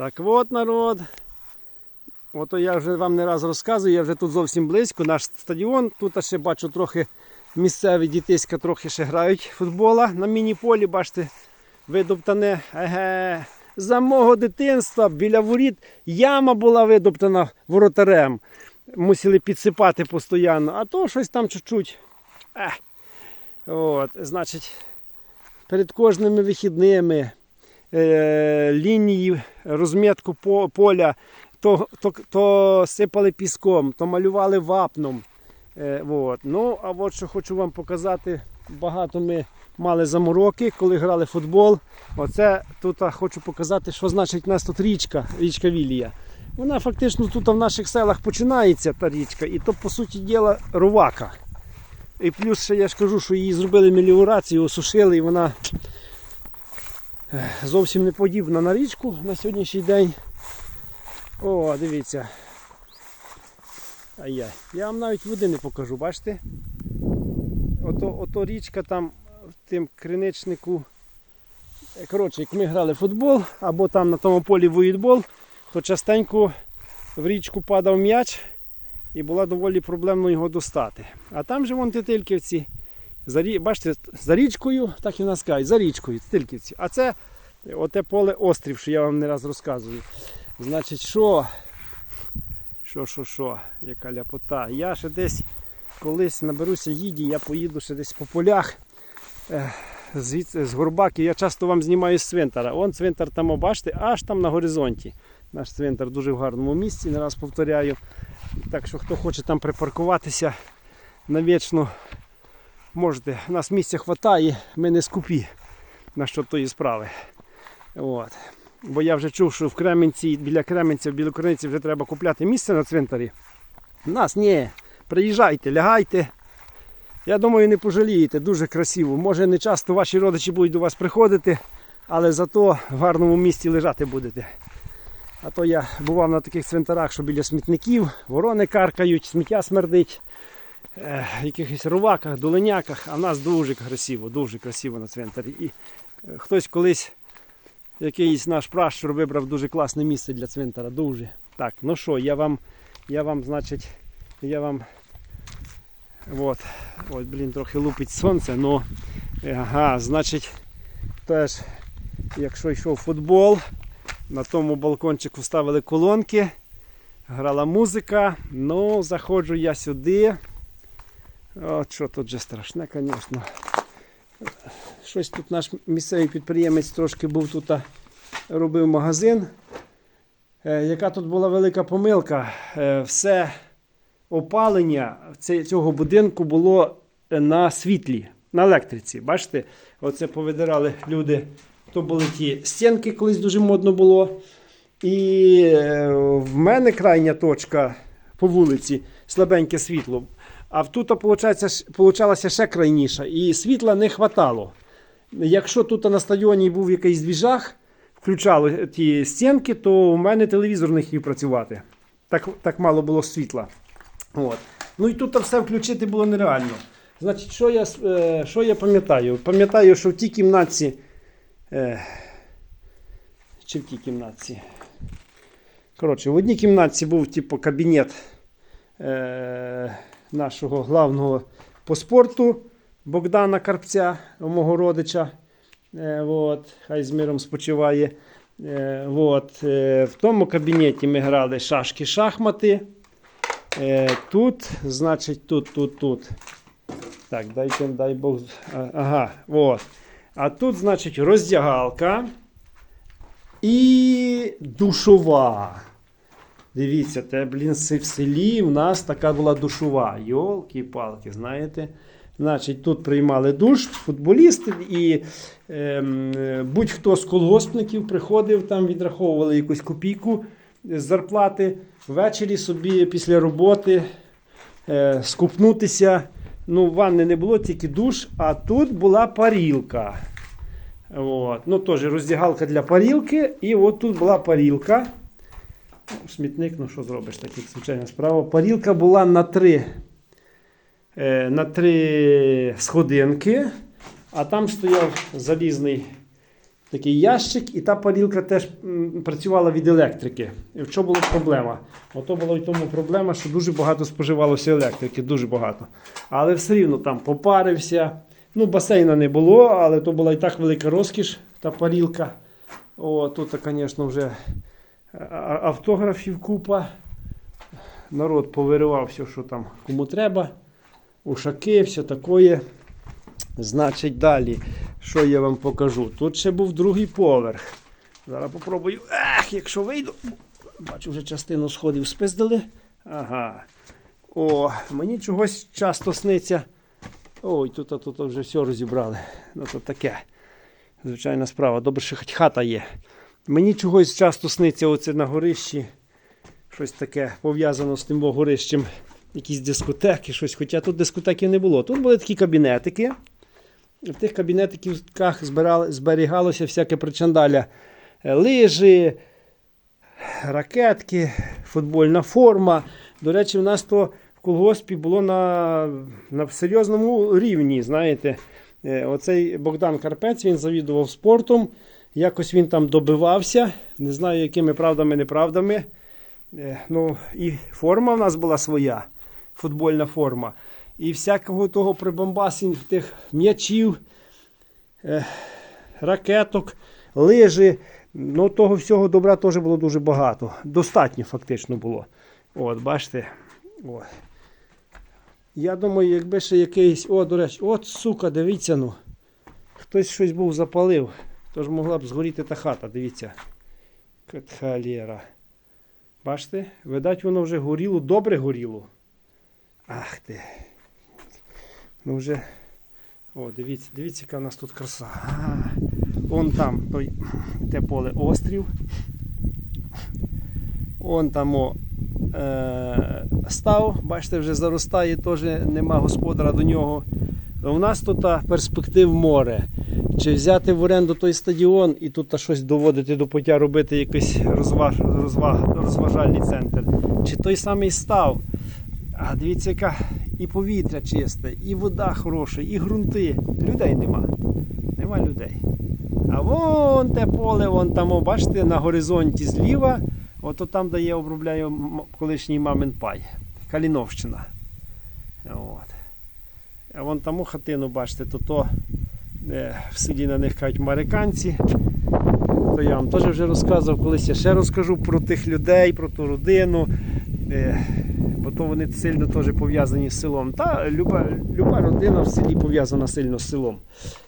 Так от народ. Ото я вже вам не раз розказую, я вже тут зовсім близько. Наш стадіон. Тут ще бачу трохи місцеві дітиська трохи ще грають футбола на міні-полі, бачите, видоптане. Еге. За мого дитинства біля воріт яма була видоптана воротарем. Мусили підсипати постійно, а то щось там чуть-чуть. Ех. От, значить, перед кожними вихідними е, лінії розмітку поля то, то, то сипали піском, то малювали вапном. Е, от. Ну, а от що хочу вам показати, багато ми мали замороки, коли грали в футбол. Оце тут хочу показати, що значить у нас тут річка, річка Вілія. Вона фактично тут в наших селах починається та річка, і то, по суті діла, ровака. І плюс ще я ж кажу, що її зробили меліорацію, осушили, і вона зовсім не подібна на річку на сьогоднішній день. О, дивіться. Ай-яй. Я вам навіть води не покажу, бачите? Ото, ото річка там в тим криничнику. Коротше, як ми грали в футбол або там на тому полі воїтбол, то частенько в річку падав м'яч і було доволі проблемно його достати. А там же вон титильківці. За, бачите, за річкою, так і в нас кажуть, за річкою, титильківці. А це оте поле острів, що я вам не раз розказую. Значить, що? Що, що, що, яка ляпота. Я ще десь колись наберуся їді, я поїду ще десь по полях. Звідси з Горбаки я часто вам знімаю з цвинтара. Вон цвинтар там, бачите, аж там на горизонті. Наш цвинтар дуже в гарному місці, не раз повторяю. Так що хто хоче там припаркуватися навічно, можете. У нас місця вистачає, ми не скупі на що тої справи. От. Бо я вже чув, що в Кременці, біля Кременця, в Білокриниці вже треба купляти місце на цвинтарі. У нас ні. Приїжджайте, лягайте. Я думаю, не пожалієте, дуже красиво. Може не часто ваші родичі будуть до вас приходити, але зато в гарному місці лежати будете. А то я бував на таких цвинтарах, що біля смітників, ворони каркають, сміття смердить, е, якихось роваках, доленяках, а в нас дуже красиво, дуже красиво на цвинтарі. І е, хтось колись якийсь наш пращур вибрав дуже класне місце для цвинтара. Дуже. Так, ну що, я вам, я вам, значить, я вам. От, от, блін, трохи лупить сонце, ну. Ага, значить, теж, якщо йшов футбол, на тому балкончику ставили колонки, грала музика. Ну, заходжу я сюди. От що тут же страшне, звісно. Щось тут наш місцевий підприємець трошки був тут, робив магазин. Е, Яка тут була велика помилка? Е, Все опалення цього будинку було на світлі, на електриці. Бачите, оце повидирали люди. То були ті стінки, колись дуже модно було. І е, в мене крайня точка по вулиці слабеньке світло. А тут получалася ще крайніша, і світла не хватало. Якщо тут на стадіоні був якийсь двіжах, включали ті стінки, то у мене телевізор не хотів працювати. Так, так мало було світла. От. Ну і тут все включити було нереально. Значить, що я, е, що я пам'ятаю? Пам'ятаю, що в тій кімнатці. Е, чи в тій кімнатці? Коротше, в одній кімнатці був типу, кабінет е, нашого главного по спорту Богдана Карпця, мого родича. Е, от, хай з миром спочиває. Е, от, е, в тому кабінеті ми грали шашки, шахмати. Е, тут, значить, тут, тут, тут. Так, дайте, дай Бог. Ага, от. А тут, значить, роздягалка і душова. Дивіться, те, блін, в селі в нас така була душова. Йолки-палки, знаєте. Значить, тут приймали душ, футболісти і ем, е, будь-хто з колгоспників приходив, там відраховували якусь копійку з зарплати. Ввечері собі після роботи е, скупнутися. Ну, ванни не було, тільки душ, а тут була парілка. От. Ну, теж роздягалка для парілки. І от тут була парілка. Смітник, ну що зробиш, так як звичайна справа. Парілка була на три, е, на три сходинки, а там стояв залізний такий ящик, і та парілка теж працювала від електрики. І в чому була проблема? Ото була в тому проблема, що дуже багато споживалося електрики, дуже багато. Але все рівно там попарився. Ну, басейна не було, але то була і так велика розкіш, та парілка. О, тут, звісно, вже автографів купа. Народ повиривав все, що там кому треба. Ушаки, все таке. Значить, далі, що я вам покажу? Тут ще був другий поверх. Зараз попробую. Ех, якщо вийду. Бачу, вже частину сходів спиздили. Ага. О, мені чогось часто сниться. Ой, тут, тут, вже все розібрали. Ну, то таке. Звичайна справа. Добре, що хоч хата є. Мені чогось часто сниться оце на горищі. Щось таке пов'язано з тим горищем. Якісь дискотеки, щось. Хоча тут дискотеків не було. Тут були такі кабінетики. В тих кабінетиках зберігалося всяке причандаля. Е, Лижі, ракетки, футбольна форма. До речі, в нас то в колгоспі було на, на серйозному рівні. Знаєте, Е, оцей Богдан Карпець він завідував спортом. Якось він там добивався. Не знаю, якими правдами, неправдами. Е, Ну, і форма в нас була своя, футбольна форма. І всякого того прибамбасень тих м'ячів, е, ракеток, лижі. Ну, того всього добра теж було дуже багато. Достатньо фактично було. От, бачите. От. Я думаю, якби ще якийсь. О, до речі, от сука, дивіться ну. Хтось щось був запалив. Тож могла б згоріти та хата, дивіться. Катхалєра. Бачите? Видать, воно вже горіло, добре горіло. Ах ти. Ну вже. О, дивіться, дивіться, яка в нас тут краса. Вон там той, те поле острів. Вон там о, е, став, бачите, вже заростає, теж нема господара до нього. У нас тут перспектив море. Чи взяти в оренду той стадіон і тут щось доводити до пуття, робити якийсь розваж, розваг, розважальний центр. Чи той самий став. А дивіться, яка і повітря чисте, і вода хороша, і ґрунти. Людей нема. Нема людей. А вон те поле, вон там, бачите, на горизонті зліва, ото там, де я обробляю колишній мамин пай. Каліновщина. От. А вон там хатину, бачите, то то в селі на них кажуть мариканці. То я вам теж вже розказував, колись я ще розкажу про тих людей, про ту родину. Е, бо то вони сильно теж пов'язані з селом. Та люба, люба родина в селі пов'язана сильно з селом.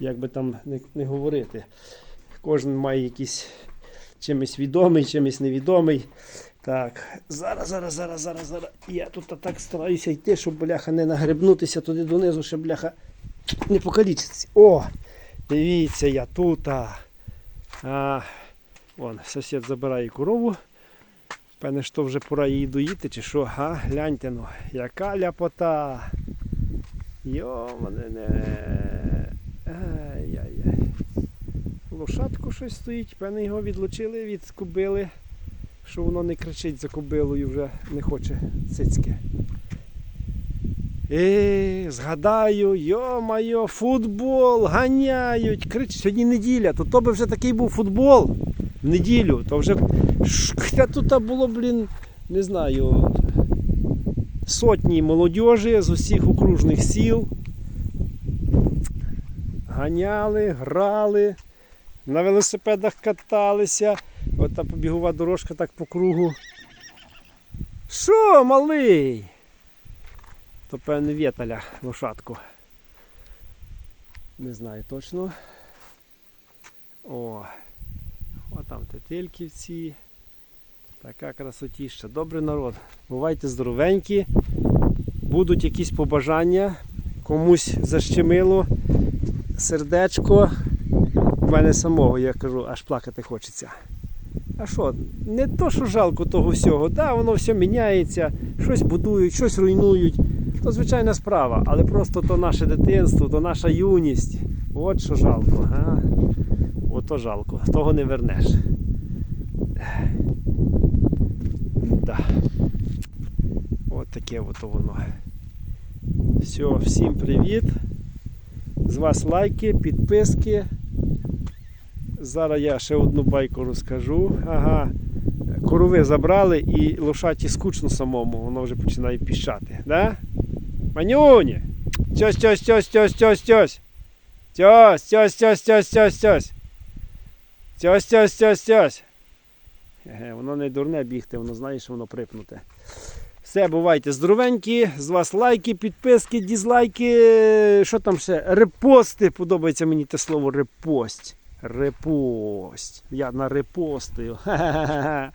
Як би там не, не говорити. Кожен має якийсь чимось відомий, чимось невідомий. Так, зараз, зараз, зараз, зараз, зараз. Я тут так стараюся йти, щоб бляха не нагребнутися туди донизу, щоб бляха не покалічитися. О! Дивіться, я тут. А, вон, сусід забирає корову. Певне, що вже пора її доїти, чи що? А, гляньте ну, яка ляпота. Йомане. Ай-яй-яй. Лошадку щось стоїть, певне його відлучили від кобили, що воно не кричить за кобилою, вже не хоче цицьки. Е, згадаю, йо-майо, футбол, ганяють, кричать. Сьогодні неділя, то то би вже такий був футбол в неділю, то вже хоча тут було, блін, не знаю, сотні молодіжі з усіх окружних сіл. Ганяли, грали, на велосипедах каталися. От та побігова дорожка так по кругу. Що, малий? То певне вєталя лошадку. Не знаю точно. О, от там тетельківці. Така красотіща. Добрий народ. Бувайте здоровенькі. Будуть якісь побажання. Комусь защемило сердечко. У мене самого, я кажу, аж плакати хочеться. А що, не то, що жалко того всього, да, воно все міняється, щось будують, щось руйнують. То звичайна справа, але просто то наше дитинство, то наша юність. От що жалко. А? Ото жалко, того не вернеш. Да. От таке от воно. Все, всім привіт. З вас лайки, підписки. Зараз я ще одну байку розкажу. Ага. Корови забрали і лошаті скучно самому, воно вже починає піщати. Да? Манюні! Тьось, тьось, тьось, тьось, тьось, тьось. Тьось, тьось, тьось, тьось, тьось, тьось. Тьось, тьось, тьось, тьось. Воно не дурне бігти, воно знає, що воно припнуте. Все, бувайте здоровенькі. З вас лайки, підписки, дізлайки. Що там ще? Репости. Подобається мені те слово репость. Репость. Я на репостою. Ха-ха-ха.